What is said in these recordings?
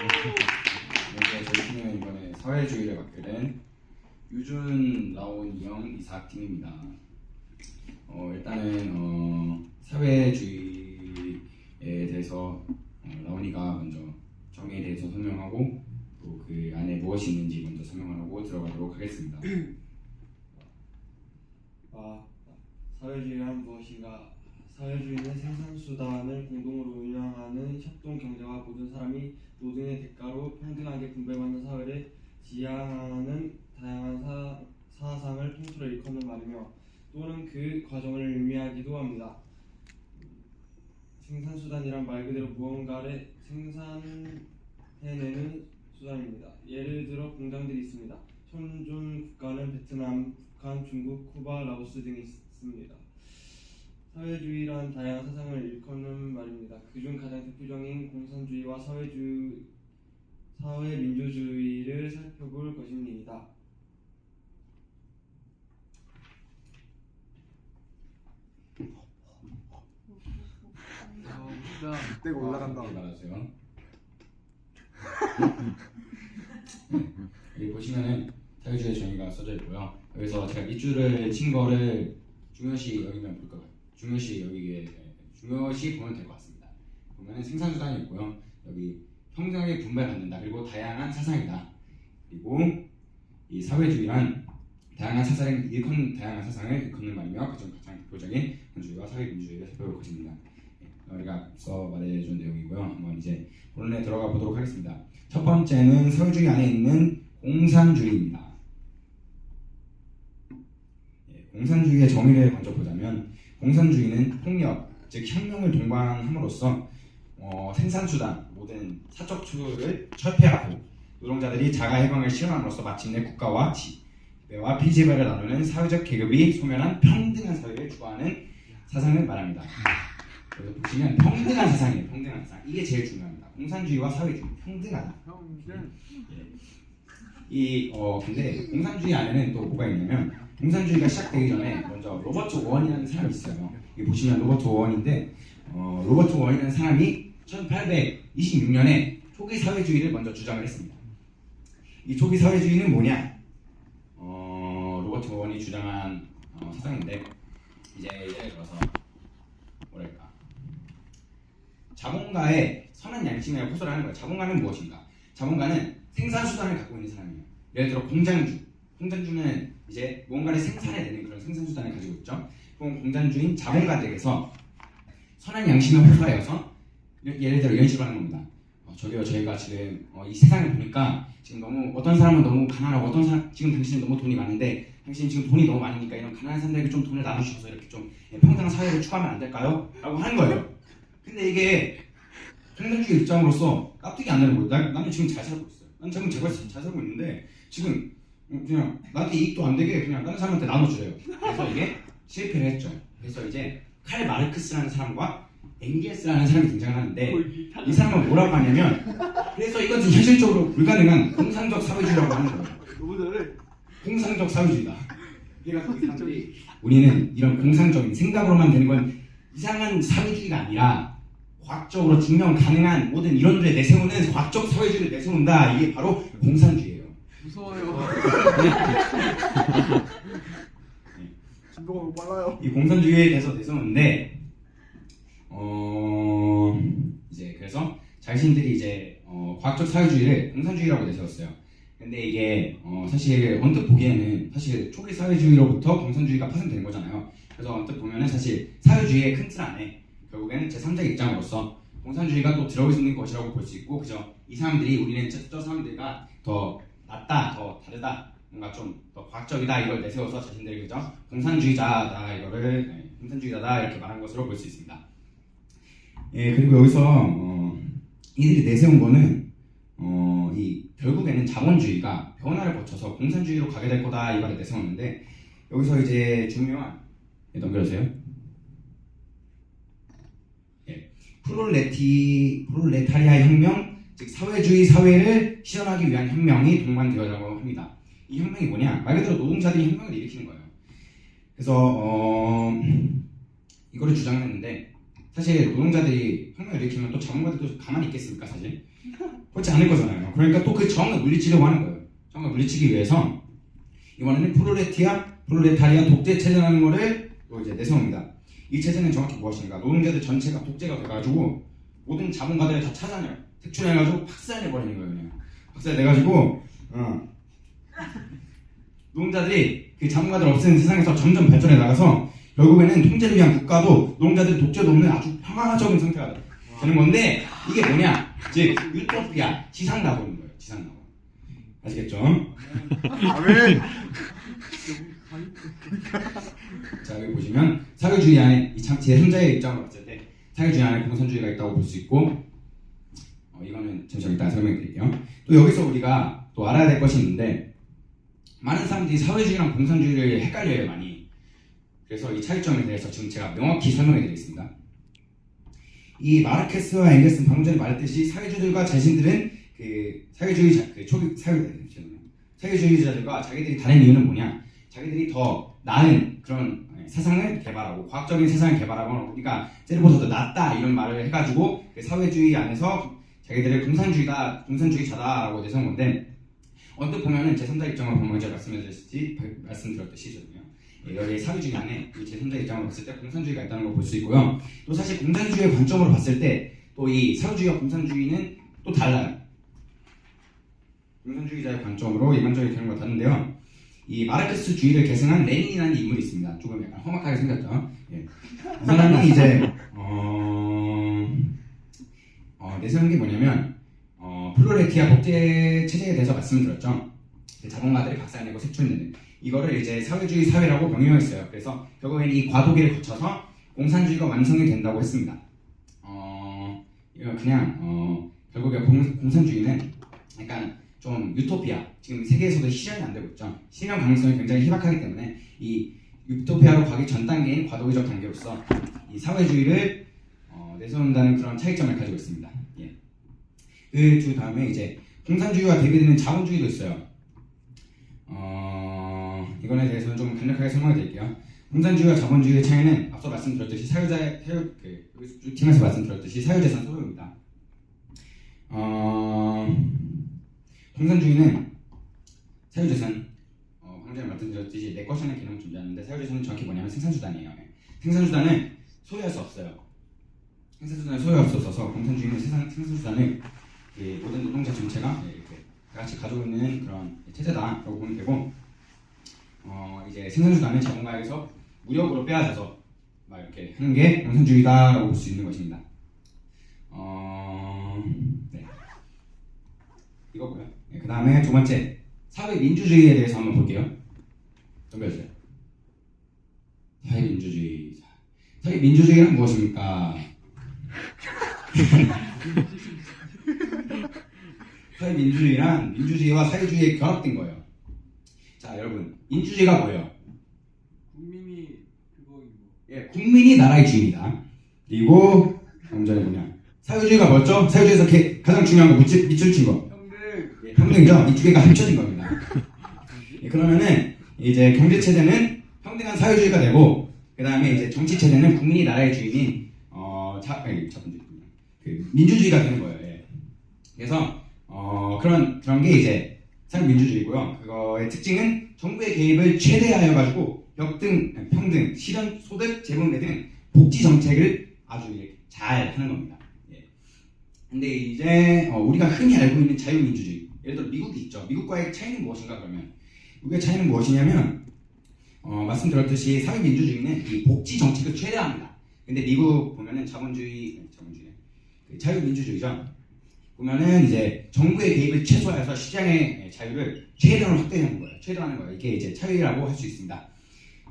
네, 저희 팀은 이번에 사회주의를 맡게 된 유준, 라온, 이영, 이삭 팀입니다. 어, 일단은 어, 사회주의에 대해서 어, 라온이가 먼저 정의에 대해서 설명하고 또 그 안에 무엇이 있는지 먼저 설명하고 들어가도록 하겠습니다. 아, 사회주의란 무엇인가? 사회주의는 생산수단을 협동 경제와 모든 사람이 노동의 대가로 평등하게 분배받는 사회를 지향하는 다양한 사, 사상을 통틀어 일컫는 말이며 또는 그 과정을 의미하기도 합니다. 생산수단이란 말 그대로 무언가를 생산해내는 수단입니다. 예를 들어 공장들이 있습니다. 현존 국가는 베트남, 북한, 중국, 쿠바, 라오스 등이 있습니다. 사회주의란 다양한 사상을 일컫는 말입니다. 그중 가장 대표적인 공산주의와 사회주 사회민주주의를 살펴볼 것입니다. 때가 올라간다. 네, 말하세요. 여기 보시면은 사회주의 정의가 써져 있고요. 여기서 제가 밑줄을 친 거를 중요시 여기면 볼 거예요. 중요시 여기에 네, 중요시 보면 될 것 같습니다. 보면은 생산 수단이 있고요. 여기 평등하게 분배받는다. 그리고 다양한 사상이다. 그리고 이 사회주의란 다양한 사상을 일컫는 다양한 사상을 일컫는 말이며 그중 가장 대표적인 민주주의와 사회민주주의를 살펴볼 것입니다. 네, 우리가 앞서 말해준 내용이고요. 한번 이제 본론에 들어가 보도록 하겠습니다. 첫 번째는 사회주의 안에 있는 공산주의입니다. 예, 공산주의의 정의를 먼저 보자면 공산주의는 폭력, 즉 혁명을 동반함으로써 어, 생산수단, 모든 사적 투구를 철폐하고 노동자들이 자가해방을 실현함으로써 마침내 국가와 지배와 피지배를 나누는 사회적 계급이 소멸한 평등한 사회를 추구하는 사상을 말합니다. 그래서 보시면 평등한 세상이에요. 평등한 세상. 이게 제일 중요합니다. 공산주의와 사회주의 평등하다. 평균 이어 근데 공산주의 안에는 또 뭐가 있냐면 공산주의가 시작되기 전에 먼저 로버트 원이라는 사람이 있어요. 여기 보시면 로버트 원인데 어, 로버트 원이라는 사람이 1826년에 초기 사회주의를 먼저 주장을 했습니다. 이 초기 사회주의는 뭐냐? 어, 로버트 원이 주장한 어, 사상인데 이제 예를 들어서 뭐랄까 자본가의 선한 양심이라고 호소를 하는 거예요. 자본가는 무엇인가? 자본가는 생산 수단을 갖고 있는 사람이에요. 예를 들어 공장주. 공장주는 이제 무언가를 생산해내는 그런 생산 수단을 가지고 있죠. 그럼 공장주인 자본가들에게서 선한 양심을 호소하여서 예를 들어 이런 식으로 하는 겁니다. 어, 저기요 저희가 지금 어, 이 세상을 보니까 지금 너무 어떤 사람은 너무 가난하고 어떤 사람 지금 당신은 너무 돈이 많은데 당신 지금 돈이 너무 많으니까 이런 가난한 사람들에게 좀 돈을 나누셔서 이렇게 좀 예, 평등한 사회를 추구하면 안 될까요? 라고 하는 거예요. 근데 이게 평등주의 입장으로서 납득이 안 되는 거예요. 나, 나는 지금 잘 살고 있어요. 난 지금 제가 잘 살고 있는데 지금 그냥 나한테 이익도 안 되게 그냥 다른 사람한테 나눠줘요. 그래서 이게 실패를 했죠. 그래서 이제 칼 마르크스라는 사람과 엥겔스라는 사람이 등장하는데 이 사람은 뭐라고 하냐면 그래서 이것은 현실적으로 불가능한 공산적 사회주의라고 하는 거예요. 너무 잘해. 공상적 사회주의다. 이 사람들이 우리는 이런 공상적인 생각으로만 되는 건 이상한 사회주의가 아니라 과학적으로 증명 가능한 모든 이론들을 내세우는 과학적 사회주의를 내세운다. 이게 바로 공산주의예요. 무서워요. 진도가 너무 빨라요. 이 공산주의에 대해서 내세우는데 어 이제 그래서 자신들이 이제 어, 과학적 사회주의를 공산주의라고 내세웠어요. 근데 이게 어, 사실 언뜻 보기에는 사실 초기 사회주의로부터 공산주의가 파생된 거잖아요. 그래서 언뜻 보면은 사실 사회주의의 큰 틀 안에 결국에는 제3자 입장으로서 공산주의가 또 들어올 수 있는 것이라고 볼 수 있고 그죠? 이 사람들이 우리는 저, 저 사람들과 더 낫다, 더 다르다, 뭔가 좀 더 과학적이다 이걸 내세워서 자신들이 그죠? 공산주의자다 이거를 네, 공산주의자다 이렇게 말한 것으로 볼 수 있습니다. 예 그리고 여기서 어, 이들이 내세운 거는 어, 이 결국에는 자본주의가 변화를 거쳐서 공산주의로 가게 될 거다 이 말을 내세웠는데 여기서 이제 중요한 예, 넘겨주세요. 예, 프롤레티 프롤레타리아 혁명 즉 사회주의 사회를 실현하기 위한 혁명이 동반되었다고 합니다. 이 혁명이 뭐냐? 말 그대로 노동자들이 혁명을 일으키는 거예요. 그래서 어, 이거를 주장했는데 사실 노동자들이 혁명을 일으키면 또 자본가들도 가만히 있겠습니까 사실? 그렇지 않을 거잖아요. 그러니까 또 그 정을 물리치려고 하는 거예요. 정을 물리치기 위해서 이번에는 프롤레티아, 프롤레타리아 독재 체제라는 거를 또 이제 내세웁니다. 이 체제는 정확히 무엇인가? 노동자들 전체가 독재가 돼가지고 모든 자본가들을 다 찾아내요. 색출해가지고 박살내버리는 거예요. 그냥 박살내가지고 어. 노동자들이 그 자본가들 없애는 세상에서 점점 발전해 나가서 결국에는 통제를 위한 국가도 노동자들이 독재도 없는 아주 평화적인 상태가 되는 건데 이게 뭐냐? 즉 유토피아 지상 가보는 거예요. 지상 가보. 아시겠죠? 아멘. 자 여기 보시면 사회주의 안에 이참제 혼자의 입장으로 봤을 때 사회주의 안에 공산주의가 있다고 볼 수 있고 어, 이거는 잠시 이따 설명해 드릴게요. 또 여기서 우리가 또 알아야 될 것이 있는데 많은 사람들이 사회주의랑 공산주의를 헷갈려요 많이. 그래서 이 차이점에 대해서 지금 제가 명확히 설명해 드리겠습니다. 이 마르케스와 앵겔스는 방금 전에 말했듯이 사회주의들과 자신들은 그 사회주의 자, 그 초기 사회. 사회주의자들과 자기들이 다른 이유는 뭐냐? 자기들이 더 나은 그런 세상을 개발하고 과학적인 세상을 개발하고 우리가 쟤들보다 더 낫다 이런 말을 해가지고 그 사회주의 안에서 자기들을 공산주의다 공산주의자다라고 내세운 건데 언뜻 보면은 제3자 입장으로 보면 제가 말씀드렸듯이 말씀드렸듯이 저는요 예, 여기 사회주의 안에 이 제3자 입장으로 봤을 때 공산주의가 있다는 걸 볼 수 있고요 또 사실 공산주의의 관점으로 봤을 때 또 이 사회주의와 공산주의는 또 달라요 공산주의자의 관점으로 일반적인 개념과 다른데요 이 마르크스주의를 계승한 레닌이라는 인물이 있습니다. 조금 약간 험악하게 생겼죠. 예. 이 사람이 이제 어, 어, 내세운 게 뭐냐면 어, 플로레티아 독재 체제에 대해서 말씀드렸죠. 그 자본가들이 박살내고 색출내는 이거를 이제 사회주의 사회라고 명명했어요. 그래서 결국에는 이 과도기를 거쳐서 공산주의가 완성이 된다고 했습니다. 어, 이거 그냥 어, 결국에 공, 공산주의는 약간 좀 유토피아 지금 세계에서도 실현이 안 되고 있죠. 실현 가능성이 굉장히 희박하기 때문에 이 유토피아로 가기 전 단계인 과도기적 단계로서 이 사회주의를 어, 내세운다는 그런 차이점을 가지고 있습니다. 예. 그두 다음에 이제 공산주의와 대비되는 자본주의도 있어요. 어, 이거에 대해서는 좀 간략하게 설명해 드릴게요. 공산주의와 자본주의의 차이는 앞서 말씀드렸듯이 사유자의 사유 그 팀에서 말씀드렸듯이 사유재산 소유입니다. 어, 공산주의는 사유재산 어, 방금 전에 말씀드렸듯이 내 것이라는 개념을 존재하는데 사유재산은 정확히 뭐냐면 생산수단이에요. 예. 생산수단을 소유할 수 없어요. 생산수단을 소유할 수 없어서 공산 주의는 세상 생산수단을 그 모든 노동자 전체가 예, 이렇게 다 같이 가지고 있는 그런 체제다라고 보면 되고 어, 이제 생산수단을 자본가에게서 무력으로 빼앗아서 막 이렇게 하는 게 공산주의다라고 볼 수 있는 것입니다. 어, 네. 이거고요. 네, 그 다음에 두 번째 사회 민주주의에 대해서 한번 볼게요. 넘겨주세요. 사회 민주주의. 사회 민주주의란 무엇입니까? 사회 민주주의란 민주주의와 사회주의에 결합된 거예요. 자, 여러분, 민주주의가 뭐예요? 국민이 그거 이거. 예, 국민이 나라의 주인이다. 그리고 방금 전에 뭐냐? 사회주의가 뭐였죠? 사회주의에서 게- 가장 중요한 거 밑줄, 밑줄 친 거. 형들. 예, 평등이죠. 이 두 개가 합쳐진 겁니다. 예, 그러면은 이제 경제 체제는 평등한 사회주의가 되고 그 다음에 이제 정치 체제는 국민이 나라의 주인인 어, 자, 아니, 첫 번째 그 민주주의가 되는 거예요. 예. 그래서 어, 그런 그런 게 이제 사회민주주의고요. 그거의 특징은 정부의 개입을 최대화해 가지고 역등, 평등, 실현, 소득, 재분배 등 복지 정책을 아주 잘 하는 겁니다. 예. 근데 이제 어, 우리가 흔히 알고 있는 자유민주주의 예를 들어 미국이 있죠. 미국과의 차이는 무엇인가 그러면 미국의 차이는 무엇이냐면 어, 말씀드렸듯이 사회민주주의는 이 복지 정책을 최대화합니다. 근데 미국 보면은 자본주의 자본주의 그 자유민주주의죠. 보면은 이제 정부의 개입을 최소화해서 시장의 자유를 최대한으로 확대하는 거예요. 최대화하는 거예요. 이게 이제 차이라고 할 수 있습니다.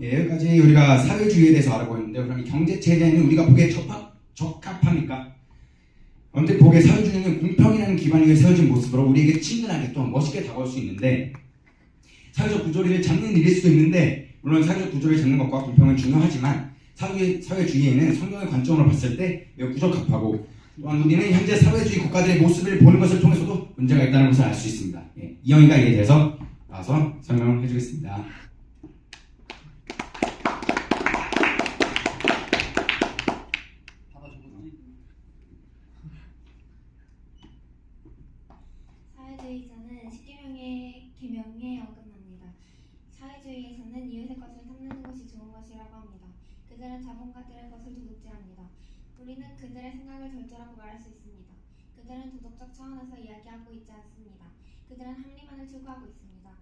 예, 여기까지 우리가 사회주의에 대해서 알아보였는데 그럼 이 경제 체제는 우리가 보기에 적합, 적합합니까? 언뜻 보기에 사회주의는 공평이라는 기반 위에 세워진 모습으로 우리에게 친근하게 또 멋있게 다가올 수 있는데 사회적 구조를 잡는 일일 수도 있는데 물론 사회적 구조를 잡는 것과 공평은 중요하지만 사회, 사회주의에는 성경의 관점으로 봤을 때 매우 부적합하고 또한 우리는 현재 사회주의 국가들의 모습을 보는 것을 통해서도 문제가 있다는 것을 알 수 있습니다. 예, 이영희가 이에 대해서 나와서 설명을 해주겠습니다. 10계명의 계명에 어긋납니다. 사회주의에서는 이웃의 것을 탐내는 것이 좋은 것이라고 합니다. 그들은 자본가들의 것을 도둑질합니다. 우리는 그들의 생각을 절제라고 말할 수 있습니다. 그들은 도덕적 차원에서 이야기하고 있지 않습니다. 그들은 합리만을 추구하고 있습니다.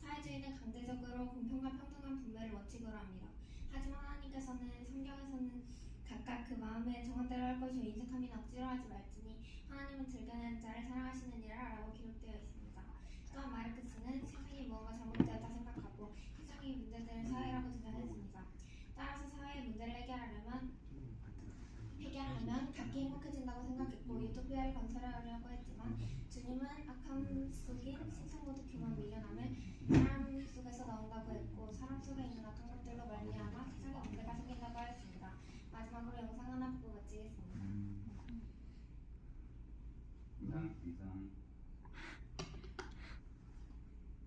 사회주의는 강제적으로 공평과 평등한 분배를 원칙으로 합니다. 하지만 하나님께서는 성경에서는 각각 그 마음에 정한 대로 할 것이요 인색함이나 억지로 하지 말지니 하나님은 즐겨내는 자를 사랑하시느니라라고 기록되어 있습니다. 또한 마르크스는 세상이 무언가 잘못되었다 생각하고 세상의 문제들을 사회라고 주장했습니다. 따라서 사회의 문제를 해결하려면 각기 행복해진다고 생각했고 유토피아를 건설하려고 했지만 주님은 악함 속인 신성모독 규모 미련함을 사람 속에서 나온다고 했고 사람 속에 있는 악한 것들로 말미암아 세상에 문제가 생긴다고 하였습니다. 마지막으로 영상 하나 보고 마치겠습니다. 이상 이상.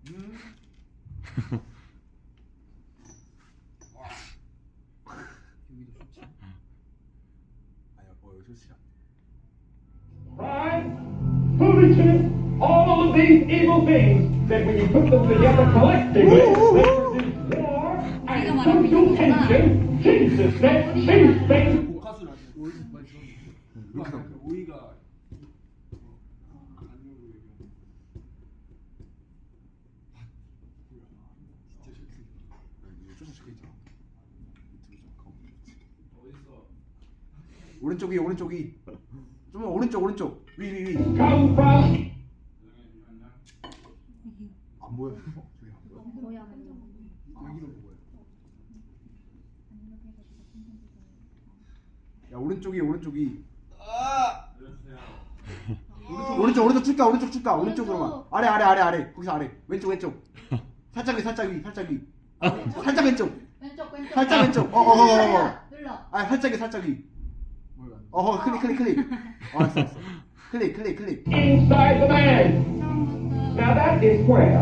여 我就想。Pride, all of these evil things that when you put them together collectively, they war and. Jesus, that things. 오른쪽이 오른쪽이. 좀 오른쪽 오른쪽. 위 위 위. 안 보여. 저기 안 보여. 여기로 보여. 야 오른쪽이 오른쪽이. 오른쪽 오른쪽 쭉가 오른쪽 쭉가 오른쪽으로만 아래 아래 아래 아래. 거기서 아래. 왼쪽 왼쪽. 살짝 위 살짝 위 살짝 위. 살짝 왼쪽. 왼쪽 왼쪽. 살짝 왼쪽. 어어어어 눌러. 아 살짝 위 살짝 위. 뭐야? 어허 클릭 클릭 클릭 어 알았어 알았어 클릭 클릭 클릭 inside the man. Now that is where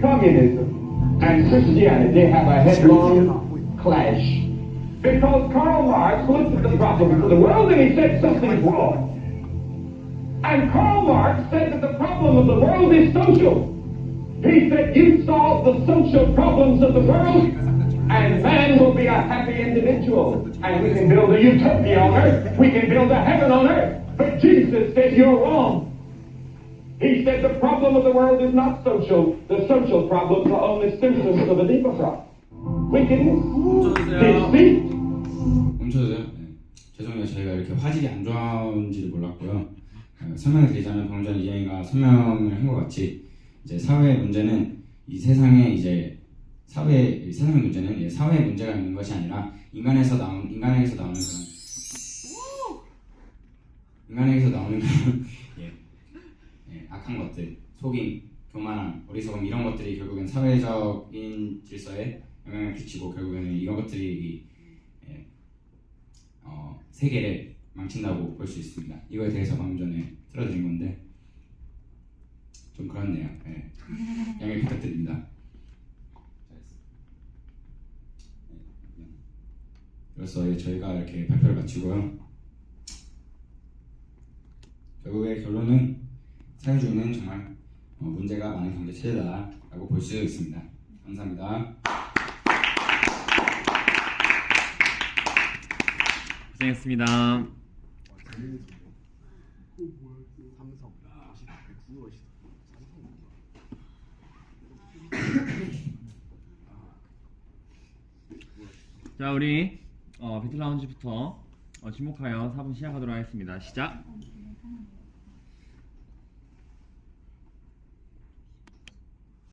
communism and Christianity have a headlong clash. Because Karl Marx looked at the problems of the world and he said something's wrong. And Karl Marx said that the problem of the world is social. He said, you solve the social problems of the world, and man will be a happy individual. And we can build a utopia on earth. We can build a heaven on earth. But Jesus said, you're wrong. He said the problem of the world is not social. The social problems are only symptoms of a deeper problem. Wickedness, deceit, 멈춰주세요. 네. 죄송해요. 저희가 이렇게 화질이 안 좋은지를 몰랐고요. 어, 설명을 드리자면 방금 전에 이재희가 설명을 한 것 같이 이제 사회의 문제는 이 세상에 이제 사회 이 세상의 문제는 예, 사회의 문제가 있는 것이 아니라 인간에서 나온 인간에게서 나오는 그런 인간에게서 나오는 그런 예, 예, 악한 것들, 속임, 교만함, 어리석음 이런 것들이 결국엔 사회적인 질서에 영향을 끼치고 결국에는 이런 것들이 이, 예, 어, 세계를 망친다고 볼 수 있습니다. 이거에 대해서 방금 전에 틀어드린 건데 좀 그렇네요. 예. 양해 부탁드립니다. 잘했어. 네, 그냥. 그래서 예, 저희가 이렇게 발표를 마치고요. 결국의 결론은 사회주의는 정말 어, 문제가 많은 경제 체제다라고 볼 수 있습니다. 감사합니다. 고생했습니다. 자, 우리 어, 배틀 라운지부터 어, 지목하여 4분 시작하도록 하겠습니다. 시작.